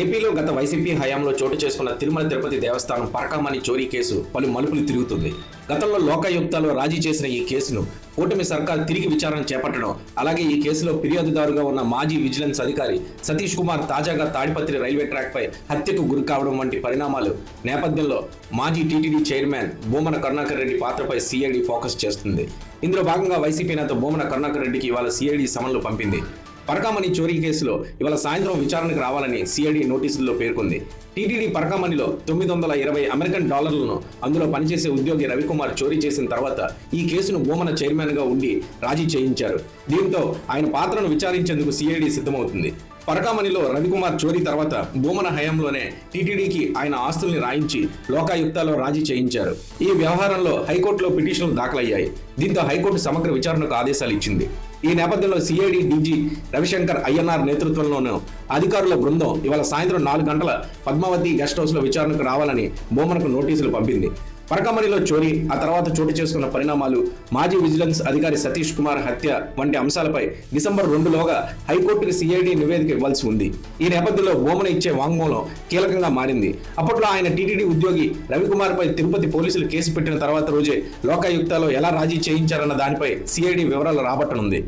ఏపీలో గత వైసీపీ హయాంలో చోటు చేసుకున్న తిరుమల తిరుపతి దేవస్థానం పరకామణి చోరీ కేసు పలు మలుపులు తిరుగుతుంది. గతంలో లోకాయుక్తాలో రాజీ చేసిన ఈ కేసును కూటమి సర్కార్ తిరిగి విచారణ చేపట్టడం అలాగే ఈ కేసులో ఫిర్యాదుదారుగా ఉన్న మాజీ విజిలెన్స్ అధికారి సతీష్ కుమార్ తాజాగా తాడిపత్రి రైల్వే ట్రాక్పై హత్యకు గురి కావడం వంటి పరిణామాలు నేపథ్యంలో మాజీ టీటీడీ చైర్మన్ భూమన కరుణాకర్ రెడ్డి పాత్రపై సిఐడి ఫోకస్ చేస్తుంది. ఇందులో భాగంగా వైసీపీ నేత భూమన కరుణాకర్ రెడ్డికి ఇవాళ సిఐడి సమన్లు పంపింది. పరకామణి చోరీ కేసులో ఇవాళ సాయంత్రం విచారణకు రావాలని సిఐడి నోటీసుల్లో పేర్కొంది. టీటీడీ పరకామణిలో తొమ్మిది వందల ఇరవై అమెరికన్ డాలర్లను అందులో పనిచేసే ఉద్యోగి రవికుమార్ చోరీ చేసిన తర్వాత ఈ కేసును భూమన చైర్మన్గా ఉండి రాజీ చేయించారు. దీంతో ఆయన పాత్రను విచారించేందుకు సిఐడి సిద్ధమవుతుంది. పరకామణిలో రవికుమార్ చోరీ తర్వాత భూమన హయాంలోనే టీటీడీకి ఆయన ఆస్తుల్ని రాయించి లోకాయుక్తాలో రాజీ చేయించారు. ఈ వ్యవహారంలో హైకోర్టులో పిటిషన్లు దాఖలయ్యాయి. దీంతో హైకోర్టు సమగ్ర విచారణకు ఆదేశాలు ఇచ్చింది. ఈ నేపథ్యంలో సిఐడి డీజీ రవిశంకర్ ఐఎన్ఆర్ నేతృత్వంలోనూ అధికారుల బృందం ఇవాళ సాయంత్రం నాలుగు గంటల పద్మావతి గెస్ట్ హౌస్లో విచారణకు రావాలని బొమ్మనకు నోటీసులు పంపింది. పరకమణిలో చోరీ ఆ తర్వాత చోటు చేసుకున్న పరిణామాలు మాజీ విజిలెన్స్ అధికారి సతీష్ కుమార్ హత్య వంటి అంశాలపై డిసెంబర్ రెండులోగా హైకోర్టుకు సిఐడి నివేదిక ఇవ్వాల్సి ఉంది. ఈ నేపథ్యంలో బోమన ఇచ్చే వాంగ్మూలం కీలకంగా మారింది. అప్పట్లో ఆయన టీటీడీ ఉద్యోగి రవికుమార్ పై తిరుపతి పోలీసులు కేసు పెట్టిన తర్వాత రోజే లోకాయుక్తలో ఎలా రాజీ చేయించారన్న దానిపై సిఐడి వివరాలు రాబట్టనుంది.